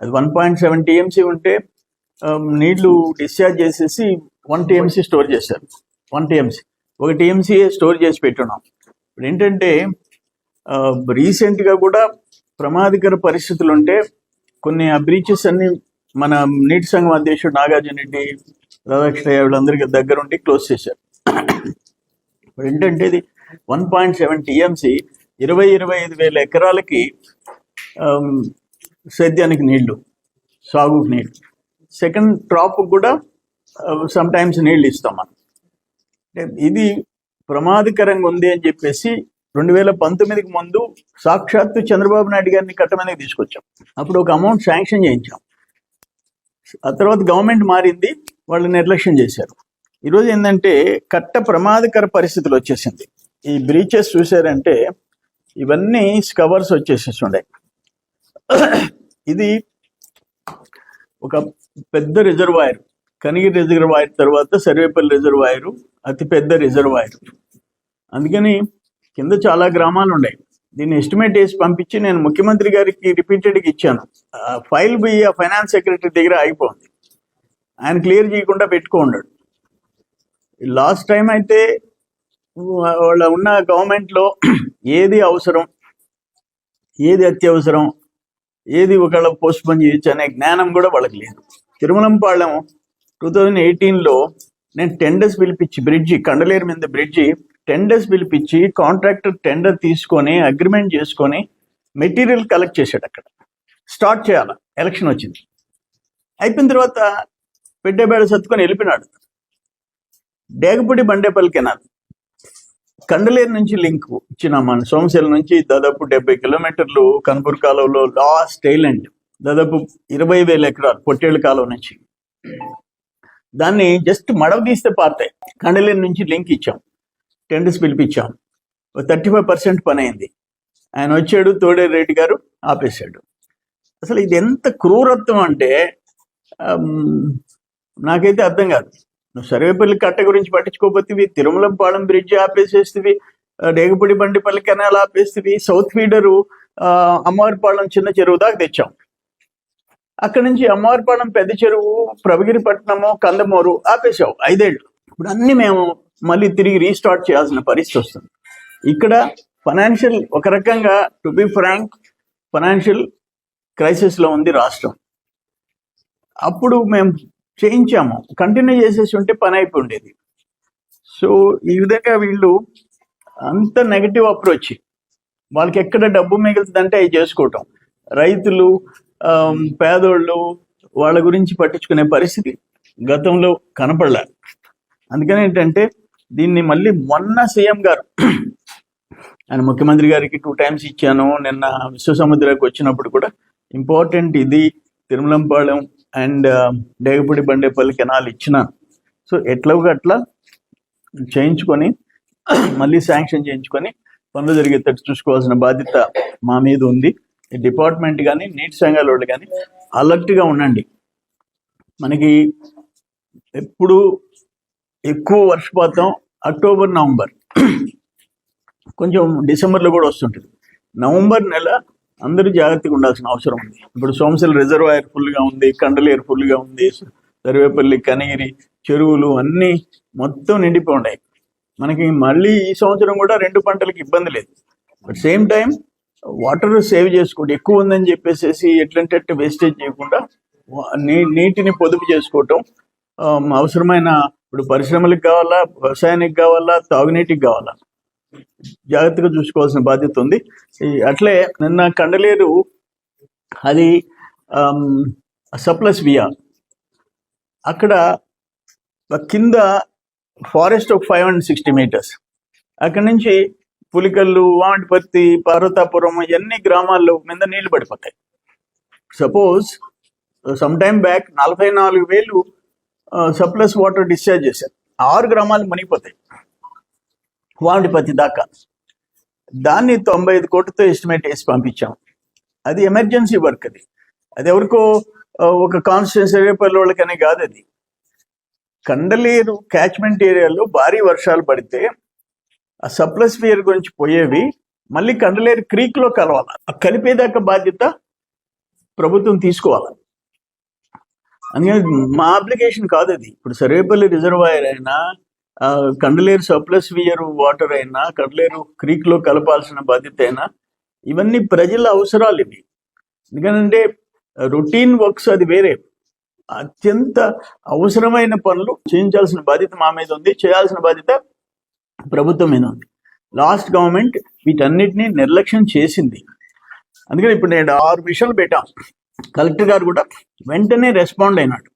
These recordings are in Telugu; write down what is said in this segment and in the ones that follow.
అది వన్ పాయింట్ సెవెన్ టీఎంసీ ఉంటే um, నీళ్ళు డిశ్చార్జ్ చేసేసి వన్ టీఎంసీ స్టోర్ చేశారు. వన్ టీఎంసీ ఒక టీఎంసీ స్టోర్ చేసి పెట్టున్నాం. ఇప్పుడు ఏంటంటే uh, ఆ, రీసెంట్గా కూడా ప్రమాదకర పరిస్థితులు ఉంటే కొన్ని ఆ బ్రీచెస్ అన్ని మన నీటి సంఘం అధ్యక్షుడు నాగార్జున రెడ్డి రాధాకృష్ణయ్య వీళ్ళందరికీ దగ్గర ఉండి క్లోజ్ చేశారు. ఇప్పుడు ఏంటంటే ఇది వన్ పాయింట్ సెవెన్ టీఎంసీ ఇరవై ఇరవై ఐదు వేల ఎకరాలకి um, సేద్యానికి నీళ్ళు సాగుకు నీళ్ళు. సెకండ్ క్రాప్ కూడా సమ్ టైమ్స్ నీళ్ళు ఇస్తాం మనం. అంటే ఇది ప్రమాదకరంగా ఉంది అని చెప్పేసి రెండు వేల పంతొమ్మిదికి ముందు సాక్షాత్తు చంద్రబాబు నాయుడు గారిని కట్టమనేది తీసుకొచ్చాం. అప్పుడు ఒక అమౌంట్ శాంక్షన్ చేయించాం. ఆ తర్వాత గవర్నమెంట్ మారింది వాళ్ళు నిర్లక్ష్యం చేశారు. ఈరోజు ఏంటంటే కట్ట ప్రమాదకర పరిస్థితులు వచ్చేసింది. ఈ బ్రీచెస్ చూసారంటే ఇవన్నీ స్కవర్స్ వచ్చేసేసి ఉండే. ఇది ఒక పెద్ద రిజర్వాయర్ కనిగిరి రిజర్వాయర్ తర్వాత సర్వేపల్లి రిజర్వాయర్ అతి పెద్ద రిజర్వాయర్. అందుకని కింద చాలా గ్రామాలు ఉన్నాయి. దీన్ని ఎస్టిమేట్ వేసి పంపించి నేను ముఖ్యమంత్రి గారికి రిపీటెడ్గా ఇచ్చాను. ఫైల్ పోయి ఆ ఫైనాన్స్ సెక్రటరీ దగ్గర ఆగిపోయింది. ఆయన క్లియర్ చేయకుండా పెట్టుకోండాడు లాస్ట్ టైం అయితే వాళ్ళ ఉన్న గవర్నమెంట్లో ఏది అవసరం ఏది అత్యవసరం ఏది ఒకళ్ళ పోస్ట్ పోన్ చేయొచ్చు అనే జ్ఞానం కూడా వాళ్ళకి లేదు. తిరుమలంపాళెం టూ థౌజండ్ ఎయిటీన్లో నేను టెండర్స్ పిలిపించి బ్రిడ్జి కండలేరు మీద బ్రిడ్జి టెండర్స్ పిలిపించి కాంట్రాక్టర్ టెండర్ తీసుకొని అగ్రిమెంట్ చేసుకొని మెటీరియల్ కలెక్ట్ చేశాడు అక్కడ. స్టార్ట్ చేయాలి ఎలక్షన్ వచ్చింది. అయిపోయిన తర్వాత పెట్టేబేడ సత్తుకొని వెళ్ళిపోయినాడు. డేగపూడి బండేపల్లి కెనాల్ కండలేరు నుంచి లింక్ ఇచ్చిన మన సోమశిల నుంచి దాదాపు డెబ్బై కిలోమీటర్లు కన్పూర్ కాలువలో లాస్ట్ ఐలాండ్. దాదాపు ఇరవై వేల ఎకరాలు పొట్టేళ్ళ కాలువ నుంచి. దాన్ని జస్ట్ మడవ తీస్తే పారుతాయి కండలేరు నుంచి లింక్ ఇచ్చాం. టెండర్స్ పిలిపించాం. థర్టీ ఫైవ్ పర్సెంట్ పని అయింది. ఆయన వచ్చాడు తోడేరు రెడ్డి గారు ఆపేశాడు. అసలు ఇది ఎంత క్రూరత్వం అంటే నాకైతే అర్థం కాదు. నువ్వు సర్వేపల్లి కట్ట గురించి పట్టించుకోకపోతే తిరుమలంపాళెం బ్రిడ్జ్ ఆపేసేస్తుంది రేగపూడి బండిపల్లి కెనాల్ ఆపేస్తుంది సౌత్ ఫీడరు అమ్మవారిపాళెం చిన్న చెరువు దాకా తెచ్చాం. అక్కడి నుంచి అమ్మవారిపాళెం పెద్ద చెరువు ప్రభగిరిపట్నము కందమూరు ఆపేసావు ఐదేళ్ళు. ఇప్పుడు అన్ని మేము మళ్ళీ తిరిగి రీస్టార్ట్ చేయాల్సిన పరిస్థితి వస్తుంది. ఇక్కడ ఫైనాన్షియల్ ఒక రకంగా టు బి ఫ్రాంక్ ఫైనాన్షియల్ క్రైసిస్లో ఉంది రాష్ట్రం. అప్పుడు మేము చేయించాము. కంటిన్యూ చేసేసి ఉంటే పని అయిపోయి ఉండేది సో ఈ విధంగా వీళ్ళు అంత నెగటివ్ అప్రోచ్ వాళ్ళకి ఎక్కడ డబ్బు మిగులుతుందంటే అవి చేసుకోవటం. రైతులు పేదోళ్ళు వాళ్ళ గురించి పట్టించుకునే పరిస్థితి గతంలో కనపడలే. అందుకని ఏంటంటే దీన్ని మళ్ళీ మొన్న సీఎం గారు ఆయన ముఖ్యమంత్రి గారికి టూ టైమ్స్ ఇచ్చాను. నిన్న విశ్వసముద్రకు వచ్చినప్పుడు కూడా ఇంపార్టెంట్ ఇది Tirumalampalem and um, Degapudi Bandepalli canal ఇచ్చిన. సో ఎట్లాగో అట్లా చేయించుకొని మళ్ళీ శాంక్షన్ చేయించుకొని పనులు జరిగేటట్టు చూసుకోవాల్సిన బాధ్యత మా మీద ఉంది. డిపార్ట్మెంట్ కానీ నీటి సంఘాల వాళ్ళు కానీ అలర్ట్గా ఉండండి. మనకి ఎప్పుడు ఎక్కువ వర్షపాతం అక్టోబర్ నవంబర్. కొంచెం డిసెంబర్లో కూడా వస్తుంటుంది. నవంబర్ నెల అందరూ జాగ్రత్తగా ఉండాల్సిన అవసరం ఉంది. ఇప్పుడు సోమశిల రిజర్వాయర్ ఫుల్గా ఉంది కండలేరు ఫుల్గా ఉంది సర్వేపల్లి కనిగిరి చెరువులు అన్నీ మొత్తం నిండిపోయి ఉన్నాయి. మనకి మళ్ళీ ఈ సంవత్సరం కూడా రెండు పంటలకు ఇబ్బంది లేదు. But same time water save చేసుకోండి. ఎక్కువ ఉందని చెప్పేసి ఎట్లంటే వేస్టేజ్ చేయకుండా నీ నీటిని పొదుపు చేసుకోవటం అవసరమైన ఇప్పుడు పరిశ్రమలకు కావాలా వ్యవసాయానికి కావాలా తాగునీటికి కావాలా. జాగ్రత్తగా చూసుకోవాల్సిన బాధ్యత ఉంది. అట్లే నిన్న కండలేరు అది సప్లస్ వియా. అక్కడ కింద ఫారెస్ట్ ఒక ఫైవ్ హండ్రెడ్ సిక్స్టీ మీటర్స్. అక్కడ నుంచి పులికల్లు వామిటిపత్తి పార్వతాపురం ఇవన్నీ గ్రామాల్లో మీద నీళ్ళు పడిపోతాయి. సపోజ్ సమ్ టైమ్ బ్యాక్ నలభై నాలుగు వేలు సప్లస్ వాటర్ డిశ్చార్జ్ చేశారు. ఆరు గ్రామాలు మునిగిపోతాయి. వామిటిపత్తి దాకా దాన్ని తొంభై ఐదు కోట్లతో ఎస్టిమేట్ వేసి పంపించాం. అది ఎమర్జెన్సీ వర్క్ అది. అది ఎవరికో ఒక కాన్స్టిట్యూన్సీ రేపల్లి వాళ్ళకనే కాదు అది. కండలేరు క్యాచ్మెంట్ ఏరియాలో భారీ వర్షాలు పడితే ఆ సప్లస్ ఫియర్ గురించి పోయేవి మళ్ళీ కండలేరు క్రీక్లో కలవాలి. ఆ కలిపేదాకా బాధ్యత ప్రభుత్వం తీసుకోవాలి. అందుకని మా అప్లికేషన్ కాదు అది. ఇప్పుడు సర్వేపల్లి రిజర్వాయర్ అయినా కండలేరు సర్ప్లస్ వియర్ వాటర్ అయినా కండలేరు క్రీక్లో లో కలపాల్సిన బాధ్యత అయినా ఇవన్నీ ప్రజల అవసరాలు ఇవి. ఎందుకంటే రొటీన్ వర్క్స్ అది వేరే. అత్యంత అవసరమైన పనులు చేయించాల్సిన బాధ్యత మా మీద ఉంది. చేయాల్సిన బాధ్యత ప్రభుత్వం మీద ఉంది. లాస్ట్ గవర్నమెంట్ వీటన్నిటిని నిర్లక్ష్యం చేసింది. అందుకని ఇప్పుడు నేను ఆరు విషయాలు పెట్టాం. కలెక్టర్ గారు కూడా వెంటనే రెస్పాండ్ అయినాడు.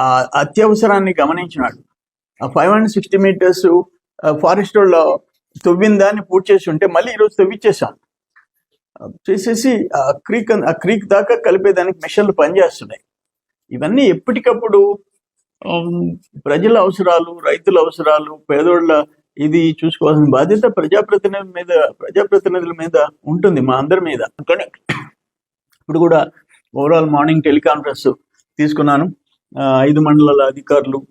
ఆ అత్యవసరాన్ని గమనించినాడు. ఫైవ్ హండ్రెడ్ సిక్స్టీ మీటర్స్ ఫారెస్ట్లో తవ్విన దాన్ని పూర్తి చేసి ఉంటే మళ్ళీ ఈరోజు తవ్విచ్చేసాం చేసేసి ఆ క్రీక్ ఆ క్రీక్ దాకా కలిపేదానికి మిషన్లు పనిచేస్తున్నాయి. ఇవన్నీ ఎప్పటికప్పుడు ప్రజల అవసరాలు రైతుల అవసరాలు పేదోళ్ళ ఇది చూసుకోవాల్సిన బాధ్యత ప్రజాప్రతినిధుల మీద ప్రజాప్రతినిధుల మీద ఉంటుంది మా అందరి మీద. కానీ ఇప్పుడు కూడా ఓవరాల్ మార్నింగ్ టెలికాన్ఫరెన్స్ తీసుకున్నాను. ఆ, ఐదు మండలాల అధికారులు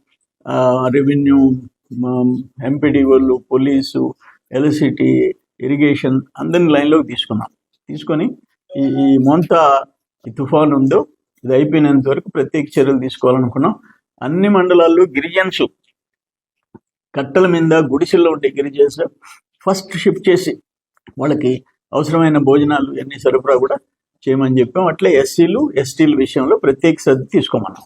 రెవెన్యూ ఎంపీడీఓలు పోలీసు ఎలసిటీ ఇరిగేషన్ అందరిని లైన్లోకి తీసుకున్నాం. తీసుకొని ఈ ఈ మొంత ఈ తుఫాన్ ఉందో ఇది అయిపోయినంత వరకు ప్రత్యేక చర్యలు తీసుకోవాలనుకున్నాం. అన్ని మండలాల్లో గిరిజన్స్ కట్టల మీద గుడిసెల్లో ఉండే గిరిజన్స్ ఫస్ట్ షిఫ్ట్ చేసి వాళ్ళకి అవసరమైన భోజనాలు అన్ని సరఫరా కూడా చేయమని చెప్పాం. అట్లే ఎస్సీలు ఎస్టీల విషయంలో ప్రత్యేక శ్రద్ధ తీసుకోమన్నాం.